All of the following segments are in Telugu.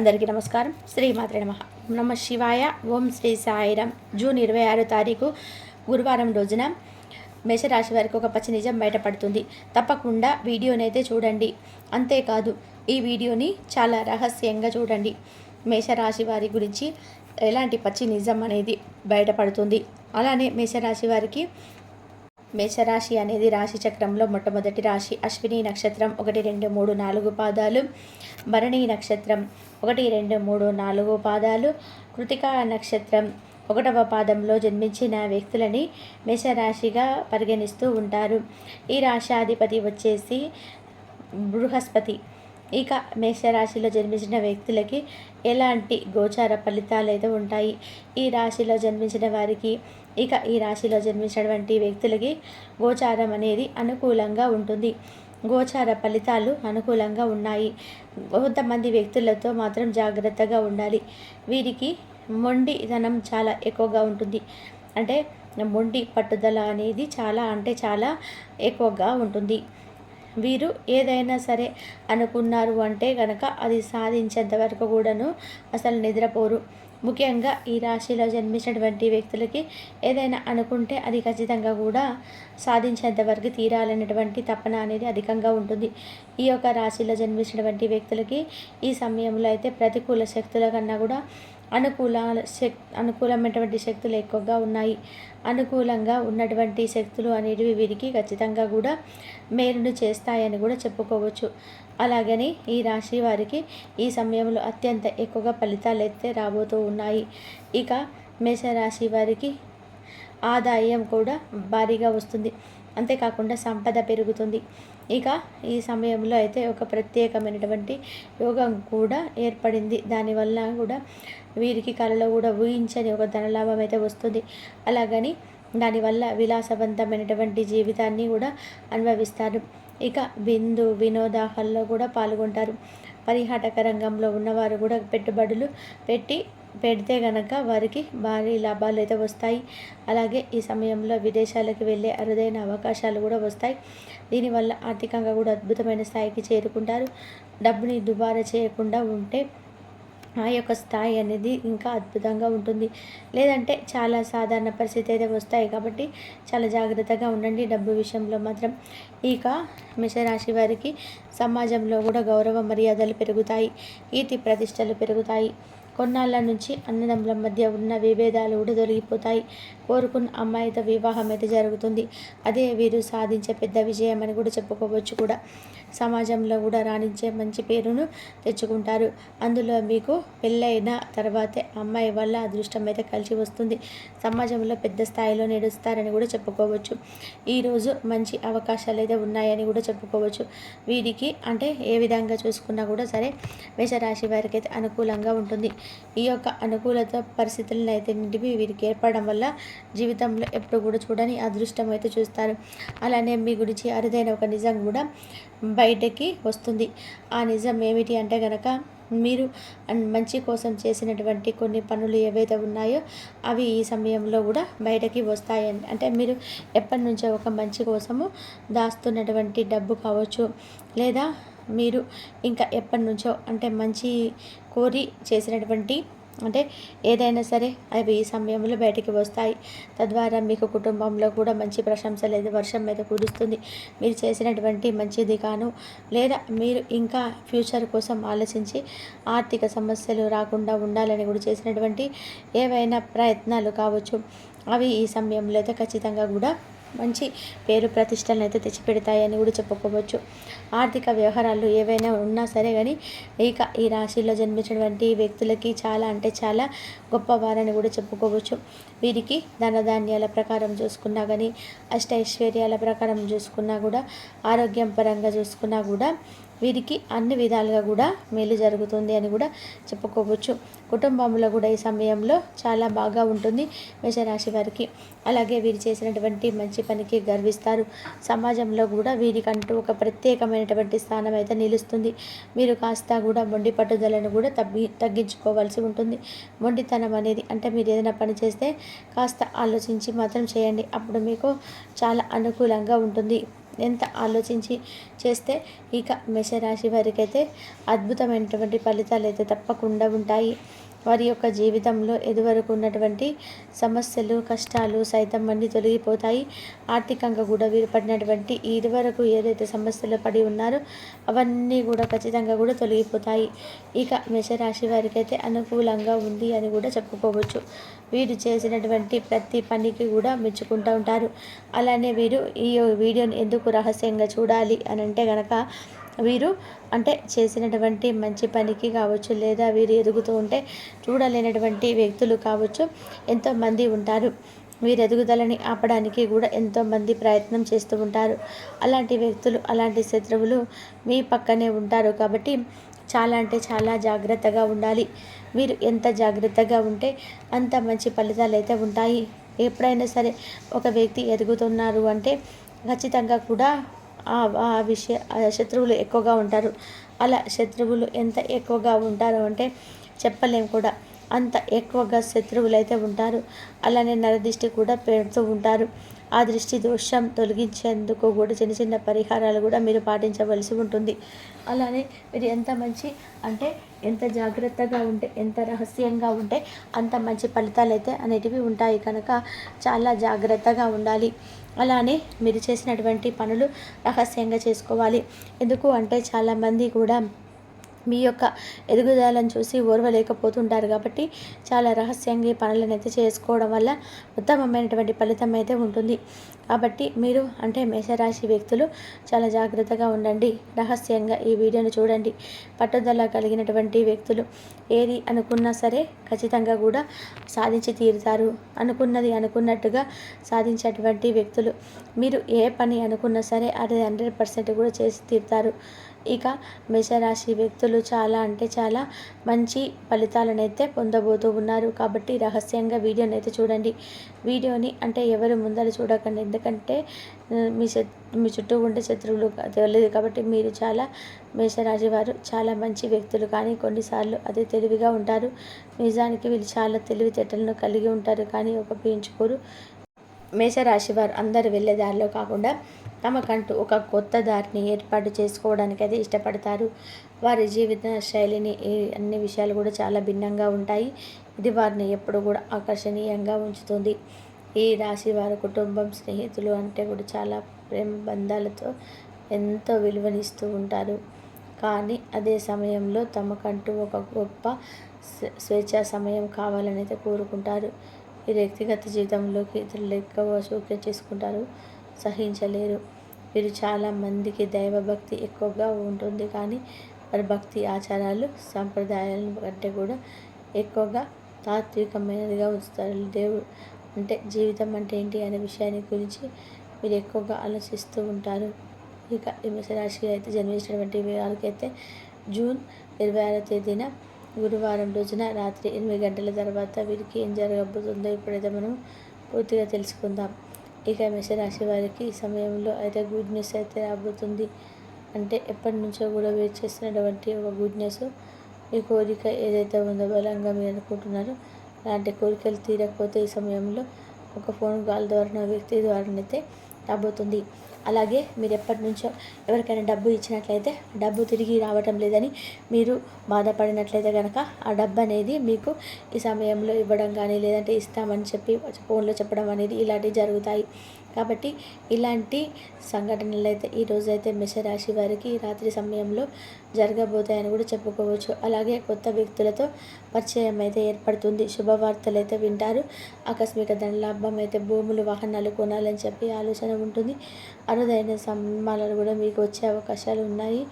అందరికీ నమస్కారం. శ్రీ నమ. నమ శివాయ. ఓం శ్రీ సాయిరామ్ జూన్ ఇరవై ఆరో తారీఖు గురువారం రోజున మేషరాశి వారికి ఒక పచ్చి నిజం బయటపడుతుంది. తప్పకుండా వీడియోని అయితే చూడండి. అంతేకాదు ఈ వీడియోని చాలా రహస్యంగా చూడండి. మేషరాశి వారి గురించి ఎలాంటి పచ్చి నిజం అనేది బయటపడుతుంది. అలానే మేషరాశి వారికి మేషరాశి అనేది రాశి చక్రంలో మొట్టమొదటి రాశి. అశ్విని నక్షత్రం ఒకటి రెండు మూడు నాలుగు పాదాలు. భరణి నక్షత్రం ఒకటి రెండు మూడు నాలుగు పాదాలు. కృతికా నక్షత్రం ఒకటవ పాదంలో జన్మించిన వ్యక్తులని మేషరాశిగా పరిగణిస్తూ ఉంటారు. ఈ రాశాధిపతి వచ్చేసి బృహస్పతి. ఇక మేషరాశిలో జన్మించిన వ్యక్తులకి ఎలాంటి గోచార ఫలితాలు అయితే ఉంటాయి? ఈ రాశిలో జన్మించిన వారికి ఇక ఈ రాశిలో జన్మించినటువంటి వ్యక్తులకి గోచారం అనేది అనుకూలంగా ఉంటుంది. గోచార ఫలితాలు అనుకూలంగా ఉన్నాయి. కొంతమంది వ్యక్తులతో మాత్రం జాగ్రత్తగా ఉండాలి. వీరికి మొండితనం చాలా ఎక్కువగా ఉంటుంది. అంటే మొండి పట్టుదల అనేది చాలా అంటే చాలా ఎక్కువగా ఉంటుంది. వీరు ఏదైనా సరే అనుకున్నారు అంటే కనుక అది సాధించేంత వరకు కూడాను అసలు నిద్రపోరు. ముఖ్యంగా ఈ రాశిలో జన్మించినటువంటి వ్యక్తులకి ఏదైనా అనుకుంటే అది ఖచ్చితంగా కూడా సాధించేంత వరకు తీరాలనేటువంటి తపన అనేది అధికంగా ఉంటుంది. ఈ యొక్క రాశిలో జన్మించినటువంటి వ్యక్తులకి ఈ సమయంలో అయితే ప్రతికూల శక్తుల కన్నా కూడా అనుకూల శక్ అనుకూలమైనటువంటి శక్తులు ఎక్కువగా ఉన్నాయి. అనుకూలంగా ఉన్నటువంటి శక్తులు అనేటివి వీరికి ఖచ్చితంగా కూడా మేలును చేస్తాయని కూడా చెప్పుకోవచ్చు. అలాగని ఈ రాశి వారికి ఈ సమయంలో అత్యంత ఎక్కువగా ఫలితాలు అయితే రాబోతూ ఉన్నాయి. ఇక మేషరాశి వారికి ఆదాయం కూడా భారీగా వస్తుంది. అంతేకాకుండా సంపద పెరుగుతుంది. ఇక ఈ సమయంలో అయితే ఒక ప్రత్యేకమైనటువంటి యోగం కూడా ఏర్పడింది. దానివల్ల కూడా వీరికి కళలో కూడా ఊహించని ఒక ధనలాభం అయితే వస్తుంది. అలాగని దానివల్ల విలాసవంతమైనటువంటి జీవితాన్ని కూడా అనుభవిస్తారు. ఇక బిందు వినోదాహాల్లో కూడా పాల్గొంటారు. పరిహాటక రంగంలో ఉన్నవారు కూడా పెట్టుబడులు పెట్టి పెడితే గనక వారికి భారీ లాభాలు అయితే వస్తాయి. అలాగే ఈ సమయంలో విదేశాలకు వెళ్ళే అరుదైన అవకాశాలు కూడా వస్తాయి. దీనివల్ల ఆర్థికంగా కూడా అద్భుతమైన స్థాయికి చేరుకుంటారు. డబ్బుని దుబారా చేయకుండా ఉంటే ఆ యొక్క స్థాయి అనేది ఇంకా అద్భుతంగా ఉంటుంది. లేదంటే చాలా సాధారణ పరిస్థితి అయితే వస్తాయి. కాబట్టి చాలా జాగ్రత్తగా ఉండండి డబ్బు విషయంలో మాత్రం. ఇక మిషరాశి వారికి సమాజంలో కూడా గౌరవ మర్యాదలు పెరుగుతాయి. కీర్తి ప్రతిష్టలు పెరుగుతాయి. కొన్నాళ్ళ నుంచి అన్నదమ్ముల మధ్య ఉన్న విభేదాలు కూడా కోరుకున్న అమ్మాయితో వివాహం అయితే జరుగుతుంది. అదే వీరు సాధించే పెద్ద విజయం అని కూడా చెప్పుకోవచ్చు కూడా. సమాజంలో కూడా రాణించే మంచి పేరును తెచ్చుకుంటారు. అందులో మీకు పెళ్ళైన తర్వాతే అమ్మాయి వల్ల అదృష్టం అయితే కలిసి వస్తుంది. సమాజంలో పెద్ద స్థాయిలో నడుస్తారని కూడా చెప్పుకోవచ్చు. ఈరోజు మంచి అవకాశాలు అయితే ఉన్నాయని కూడా చెప్పుకోవచ్చు. వీరికి అంటే ఏ విధంగా చూసుకున్నా కూడా సరే మేషరాశి వారికి అయితే అనుకూలంగా ఉంటుంది. ఈ యొక్క అనుకూలత పరిస్థితులను అయితే నింటివి వీరికి ఏర్పడడం వల్ల జీవితంలో ఎప్పుడు కూడా చూడని అదృష్టం అయితే చూస్తారు. అలానే మీ గురించి అరుదైన ఒక నిజం కూడా బయటకి వస్తుంది. ఆ నిజం ఏమిటి అంటే కనుక మీరు మంచి కోసం చేసినటువంటి కొన్ని పనులు ఏవైతే ఉన్నాయో అవి ఈ సమయంలో కూడా బయటకి వస్తాయి అంటే మీరు ఎప్పటి నుంచో ఒక మంచి కోసము దాస్తున్నటువంటి డబ్బు కావచ్చు లేదా మీరు ఇంకా ఎప్పటి నుంచో అంటే మంచి కోరి చేసినటువంటి అంటే ఏదైనా సరే అవి ఈ సమయంలో బయటికి వస్తాయి. తద్వారా మీకు కుటుంబంలో కూడా మంచి ప్రశంస లేదు వర్షం మీద కురుస్తుంది. మీరు చేసినటువంటి మంచిది కాను లేదా మీరు ఇంకా ఫ్యూచర్ కోసం ఆలోచించి ఆర్థిక సమస్యలు రాకుండా ఉండాలని కూడా చేసినటువంటి ఏవైనా ప్రయత్నాలు కావచ్చు. అవి ఈ సమయంలో అయితే ఖచ్చితంగా కూడా మంచి పేరు ప్రతిష్టలను అయితే తెచ్చిపెడతాయని కూడా చెప్పుకోవచ్చు. ఆర్థిక వ్యవహారాలు ఏవైనా ఉన్నా సరే కానీ ఇక ఈ రాశిలో జన్మించినటువంటి వ్యక్తులకి చాలా అంటే చాలా గొప్పవారని కూడా చెప్పుకోవచ్చు. వీరికి ధనధాన్యాల ప్రకారం చూసుకున్నా కానీ అష్టైశ్వర్యాల ప్రకారం చూసుకున్నా కూడా ఆరోగ్యం పరంగా చూసుకున్నా కూడా వీరికి అన్ని విధాలుగా కూడా మేలు జరుగుతుంది అని కూడా చెప్పుకోవచ్చు. కుటుంబంలో కూడా ఈ సమయంలో చాలా బాగా ఉంటుంది మేషరాశి వారికి. అలాగే వీరు చేసినటువంటి మంచి పనికి గర్విస్తారు. సమాజంలో కూడా వీరికంటూ ఒక ప్రత్యేకమైనటువంటి స్థానం అయితే నిలుస్తుంది. మీరు కాస్త కూడా మొండి పట్టుదలను కూడా తగ్గి తగ్గించుకోవాల్సి ఉంటుంది. మొండితనం అనేది అంటే మీరు ఏదైనా పని చేస్తే కాస్త ఆలోచించి మాత్రం చేయండి. అప్పుడు మీకు చాలా అనుకూలంగా ఉంటుంది. ఎంత ఆలోచించి చేస్తే ఇక మేషరాశి వారికైతే అద్భుతమైనటువంటి ఫలితాలు అయితే తప్పకుండా ఉంటాయి. వారి యొక్క జీవితంలో ఎదువరకు ఉన్నటువంటి సమస్యలు కష్టాలు సైతం అన్నీ తొలగిపోతాయి. ఆర్థికంగా కూడా వీరు పడినటువంటి ఇదివరకు ఏదైతే సమస్యలు పడి ఉన్నారో అవన్నీ కూడా ఖచ్చితంగా కూడా తొలగిపోతాయి. ఇక మేషరాశి వారికి అయితే అనుకూలంగా ఉంది అని కూడా చెప్పుకోవచ్చు. వీరు చేసినటువంటి ప్రతి పనికి కూడా మెచ్చుకుంటూ ఉంటారు. అలానే వీరు ఈ వీడియోని ఎందుకు రహస్యంగా చూడాలి అని అంటే కనుక వీరు అంటే చేసినటువంటి మంచి పనికి కావచ్చు లేదా వీరు ఎదుగుతూ ఉంటే చూడలేనటువంటి వ్యక్తులు కావచ్చు ఎంతోమంది ఉంటారు. వీరి ఎదుగుదలని ఆపడానికి కూడా ఎంతోమంది ప్రయత్నం చేస్తూ ఉంటారు. అలాంటి వ్యక్తులు అలాంటి శత్రువులు మీ పక్కనే ఉంటారు కాబట్టి చాలా అంటే చాలా జాగ్రత్తగా ఉండాలి. మీరు ఎంత జాగ్రత్తగా ఉంటే అంత మంచి ఫలితాలు అయితే ఉంటాయి. ఎప్పుడైనా సరే ఒక వ్యక్తి ఎదుగుతున్నారు అంటే ఖచ్చితంగా కూడా ఆ విషయ శత్రువులు ఎక్కువగా ఉంటారు. అలా శత్రువులు ఎంత ఎక్కువగా ఉంటారు అంటే చెప్పలేము కూడా. అంత ఎక్కువగా శత్రువులు అయితే ఉంటారు. అలానే నరదృష్టి కూడా పెడుతూ ఉంటారు. ఆ దృష్టి దోషం తొలగించేందుకు కూడా చిన్న చిన్న పరిహారాలు కూడా మీరు పాటించవలసి ఉంటుంది. అలానే మీరు ఎంత మంచి అంటే ఎంత జాగ్రత్తగా ఉంటే ఎంత రహస్యంగా ఉంటే అంత మంచి ఫలితాలు అయితే అనేటివి ఉంటాయి. కనుక చాలా జాగ్రత్తగా ఉండాలి. అలానే మీరు చేసినటువంటి పనులు రహస్యంగా చేసుకోవాలి. ఎందుకు అంటే చాలామంది కూడా మీ యొక్క ఎదుగుదలను చూసి ఓర్వలేకపోతుంటారు కాబట్టి చాలా రహస్యంగా ఈ పనులను అయితే చేసుకోవడం వల్ల ఉత్తమమైనటువంటి ఫలితం అయితే ఉంటుంది. కాబట్టి మీరు అంటే మేషరాశి వ్యక్తులు చాలా జాగ్రత్తగా ఉండండి. రహస్యంగా ఈ వీడియోను చూడండి. పట్టుదల కలిగినటువంటి వ్యక్తులు ఏది అనుకున్నా సరే ఖచ్చితంగా కూడా సాధించి తీరుతారు. అనుకున్నది అనుకున్నట్టుగా సాధించేటువంటి వ్యక్తులు మీరు ఏ పని అనుకున్నా సరే అది హండ్రెడ్ పర్సెంట్ కూడా చేసి తీరుతారు. ఇక మేషరాశి వ్యక్తులు చాలా అంటే చాలా మంచి ఫలితాలను అయితే పొందబోతూ ఉన్నారు. కాబట్టి రహస్యంగా వీడియోని అయితే చూడండి. వీడియోని అంటే ఎవరు ముందర చూడకండి. ఎందుకంటే మీ మీ చుట్టూ ఉండే శత్రువులు తెలియదు. కాబట్టి మీరు చాలా మేషరాశి వారు చాలా మంచి వ్యక్తులు. కానీ కొన్నిసార్లు అదే తెలివిగా ఉంటారు. నిజానికి వీళ్ళు చాలా తెలివితేటలను కలిగి ఉంటారు. కానీ ఉపయోగించుకోరు మేషరాశి వారు అందరు వెళ్ళే దారిలో కాకుండా తమకంటూ ఒక కొత్త దారిని ఏర్పాటు చేసుకోవడానికి అయితే ఇష్టపడతారు. వారి జీవిత శైలిని అన్ని విషయాలు కూడా చాలా భిన్నంగా ఉంటాయి. ఇది వారిని ఎప్పుడు కూడా ఆకర్షణీయంగా ఉంచుతుంది. ఈ రాశి వారి కుటుంబం స్నేహితులు అంటే కూడా చాలా ప్రేమ బంధాలతో ఎంతో విలువనిస్తూ ఉంటారు. కానీ అదే సమయంలో తమకంటూ ఒక గొప్ప స్వేచ్ఛా సమయం కావాలని అయితే కోరుకుంటారు. ఈ వ్యక్తిగత జీవితంలోకి ఇతరులు ఎక్కువ సూక్ష్మ చేసుకుంటారు. సహించలేరు వీరు చాలా మందికి దైవభక్తి ఎక్కువగా ఉంటుంది కానీ వారి భక్తి ఆచారాలు సాంప్రదాయాలను కంటే కూడా ఎక్కువగా తాత్వికమైనదిగా ఉంచుతారు. దేవుడు అంటే జీవితం అంటే ఏంటి అనే విషయాన్ని గురించి మీరు ఎక్కువగా ఆలోచిస్తూ ఉంటారు. ఇక ఈ మేషరాశి అయితే జన్మించినటువంటి వారికైతే జూన్ ఇరవై ఆరో తేదీన గురువారం రోజున రాత్రి ఎనిమిది గంటల తర్వాత వీరికి ఏం జరగబోతుందో ఇప్పుడైతే మనం పూర్తిగా తెలుసుకుందాం. ఇక మేషరాశి వారికి ఈ సమయంలో అయితే గుడ్ న్యూస్ అయితే రాబోతుంది. అంటే ఎప్పటి నుంచో కూడా వెయిట్ చేస్తున్నటువంటి ఒక గుడ్ న్యూస్ మీ కోరిక ఏదైతే ఉందో బలంగా మీరు అనుకుంటున్నారో అలాంటి కోరికలు తీరకపోతే ఈ సమయంలో ఒక ఫోన్ కాల్ ద్వారా వ్యక్తి ద్వారానైతే రాబోతుంది. అలాగే మీరు ఎప్పటి నుంచో ఎవరికైనా డబ్బు ఇచ్చినట్లయితే డబ్బు తిరిగి రావటం లేదని మీరు బాధపడినట్లయితే కనుక ఆ డబ్బు అనేది మీకు ఈ సమయంలో ఇవ్వడం కానీ లేదంటే ఇస్తామని చెప్పి ఫోన్లో చెప్పడం అనేది ఇలాంటివి జరుగుతాయి. కాబట్టి ఇలాంటి సంఘటనలు అయితే ఈరోజు అయితే మేషరాశి వారికి రాత్రి సమయంలో జరగబోతాయని కూడా చెప్పుకోవచ్చు. అలాగే కొత్త వ్యక్తులతో పరిచయం అయితే ఏర్పడుతుంది. శుభవార్తలు అయితే వింటారు. ఆకస్మిక ధనలాభం అయితే భూములు వాహనాలు కొనాలని చెప్పి ఆలోచన ఉంటుంది. అరుదైన సమ్మానాలు కూడా మీకు వచ్చే అవకాశాలు ఉన్నాయి.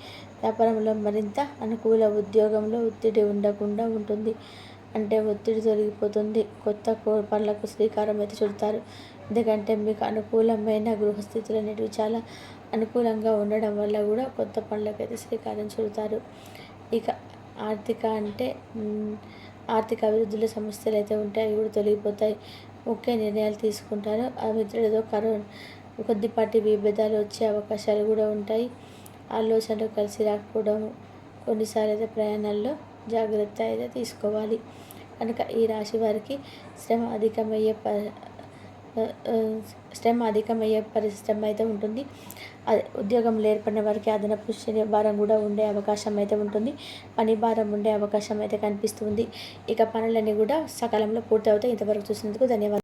వ్యాపారంలో మరింత అనుకూల ఉద్యోగంలో ఒత్తిడి ఉండకుండా ఉంటుంది. అంటే ఒత్తిడి తొలగిపోతుంది. కొత్త పనులకు శ్రీకారం అయితే చుడతారు. ఎందుకంటే మీకు అనుకూలమైన గృహస్థితులు అనేటివి చాలా అనుకూలంగా ఉండడం వల్ల కూడా కొత్త పనులకు అయితే శ్రీకారం చుడతారు. ఇక ఆర్థిక అంటే ఆర్థిక అభివృద్ధిలో సమస్యలు అయితే ఉంటాయి అవి కూడా తొలగిపోతాయి. ముఖ్య నిర్ణయాలు తీసుకుంటారు. ఆ మిత్రులతో కరోనా కొద్దిపాటి విభేదాలు వచ్చే అవకాశాలు కూడా ఉంటాయి. ఆలోచనలు కలిసి రాకపోవడం కొన్నిసార్లు అయితే ప్రయాణాల్లో జాగ్రత్త అయితే తీసుకోవాలి. కనుక ఈ రాశి వారికి శ్రమ అధికమయ్యే ప శ్రమ అధికమయ్యే పరిశ్రమ అయితే ఉంటుంది. అదే ఉద్యోగంలో ఏర్పడిన వారికి అదనపు శని భారం కూడా ఉండే అవకాశం అయితే ఉంటుంది. పని భారం ఉండే అవకాశం అయితే కనిపిస్తుంది. ఇక పనులన్నీ కూడా సకాలంలో పూర్తి అవుతాయి ఇంతవరకు చూసినందుకు ధన్యవాదాలు.